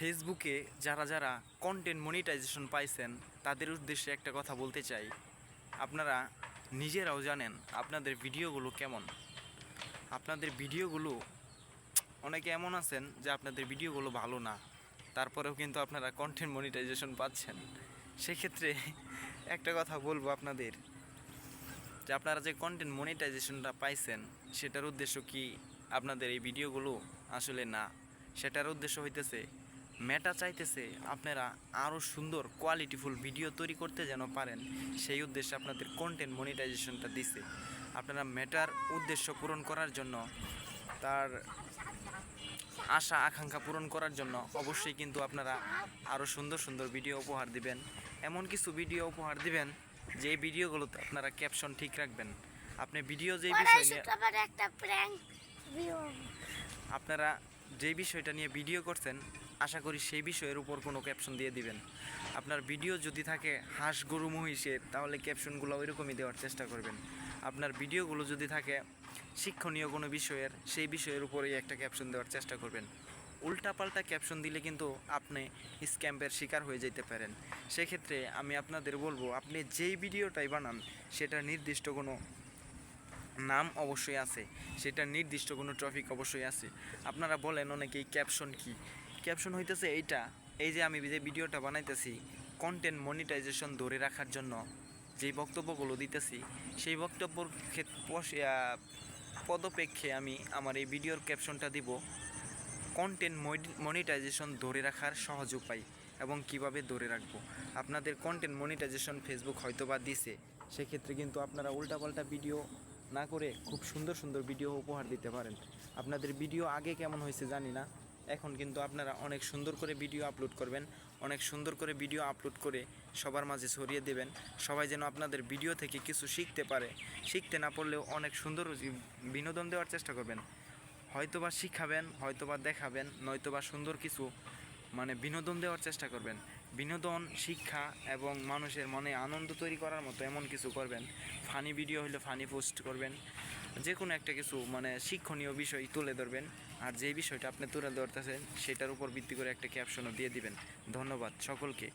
ফেসবুকে যারা যারা কন্টেন্ট মনিটাইজেশন পাইছেন, তাদের উদ্দেশ্যে একটা কথা বলতে চাই। আপনারা নিজেরাও জানেন আপনাদের ভিডিওগুলো কেমন? আপনাদের ভিডিওগুলো, অনেকে এমন আছেন যে আপনাদের ভিডিওগুলো ভালো না, তারপরেও কিন্তু আপনারা কন্টেন্ট মনিটাইজেশন পাচ্ছেন। সেক্ষেত্রে একটা কথা বলব আপনাদের, যে আপনারা যে কন্টেন্ট মনিটাইজেশনটা পাইছেন, সেটার উদ্দেশ্য কি আপনাদের এই ভিডিওগুলো আসলে না? সেটার উদ্দেশ্য হইতেছে মেটা চাইতেছে আপনারা আরও সুন্দর কোয়ালিটিফুল ভিডিও তৈরি করতে যেন পারেন। সেই উদ্দেশ্যে আপনাদের কন্টেন্ট মনিটাইজেশনটা দিছে। আপনারা মেটার উদ্দেশ্য পূরণ করার জন্য তার আশা আকাঙ্ক্ষা পূরণ করার জন্য অবশ্যই কিন্তু আপনারা আরও সুন্দর সুন্দর ভিডিও উপহার দিবেন। এমন কিছু ভিডিও উপহার দিবেন যে ভিডিওগুলোতে আপনারা ক্যাপশন ঠিক রাখবেন। আপনি ভিডিও যে বিষয় নিয়ে আপনারা যে বিষয়টা নিয়ে ভিডিও করছেন আশা করি সেই বিষয়ের উপর কোনো ক্যাপশন দিয়ে দিবেন। আপনার ভিডিও যদি থাকে হাঁস, গরু মহিষের তাহলে ক্যাপশনগুলো ওইরকমই দেওয়ার চেষ্টা করবেন। আপনার ভিডিওগুলো যদি থাকে শিক্ষণীয় কোনো বিষয়ের, সেই বিষয়ের উপরেই একটা ক্যাপশন দেওয়ার চেষ্টা করবেন। উল্টাপাল্টা ক্যাপশন দিলে কিন্তু আপনি স্ক্যাম্পের শিকার হয়ে যেতে পারেন। সেক্ষেত্রে আমি আপনাদের বলব, আপনি যেই ভিডিওটাই বানান, সেটা নির্দিষ্ট কোনো নাম অবশ্যই আছে। সেটা নির্দিষ্ট কোনো টপিক অবশ্যই আছে। আপনারা বলেন অনেকেই ক্যাপশন কি? ক্যাপশন হইতেছে এইটা। এই যে আমি যে ভিডিওটা বানাইতেছি কন্টেন্ট মনিটাইজেশন ধরে রাখার জন্য যেই বক্তব্যগুলো দিতেছি, সেই বক্তব্যর পদপেক্ষে আমি আমার এই ভিডিওর ক্যাপশনটা দিব কন্টেন্ট মনিটাইজেশন ধরে রাখার সহজ উপায় এবং কীভাবে ধরে রাখব। আপনাদের কন্টেন্ট মনিটাইজেশন ফেসবুক হয়তো বা দিছে, সেক্ষেত্রে কিন্তু আপনারা উল্টাপাল্টা ভিডিও না করে খুব সুন্দর সুন্দর ভিডিও উপহার দিতে পারেন। আপনাদের ভিডিও আগে কেমন হয়েছে জানি না এখন কিন্তু আপনারা অনেক সুন্দর করে ভিডিও আপলোড করবেন, অনেক সুন্দর করে ভিডিও আপলোড করে সবার মাঝে ছড়িয়ে দেবেন। সবাই যেন আপনাদের ভিডিও থেকে কিছু শিখতে পারে। শিখতে না পারলেও অনেক সুন্দর বিনোদন দেওয়ার চেষ্টা করবেন। হয়তোবা শিখাবেন, হয়তোবা দেখাবেন, নয়তোবা সুন্দর কিছু মানে বিনোদন দেওয়ার চেষ্টা করবেন। বিনোদন, শিক্ষা এবং মানুষের মনে আনন্দ তৈরি করার মতো এমন কিছু করবেন। ফানি ভিডিও হলে ফানি পোস্ট করবেন। যে কোনো একটা কিছু মানে শিক্ষণীয় বিষয় তুলে ধরবেন। আর যে বিষয়টা আপনি তুলে ধরতেছেন, সেটার উপর ভিত্তি করে একটা ক্যাপশনও দিয়ে দিবেন। ধন্যবাদ সকলকে।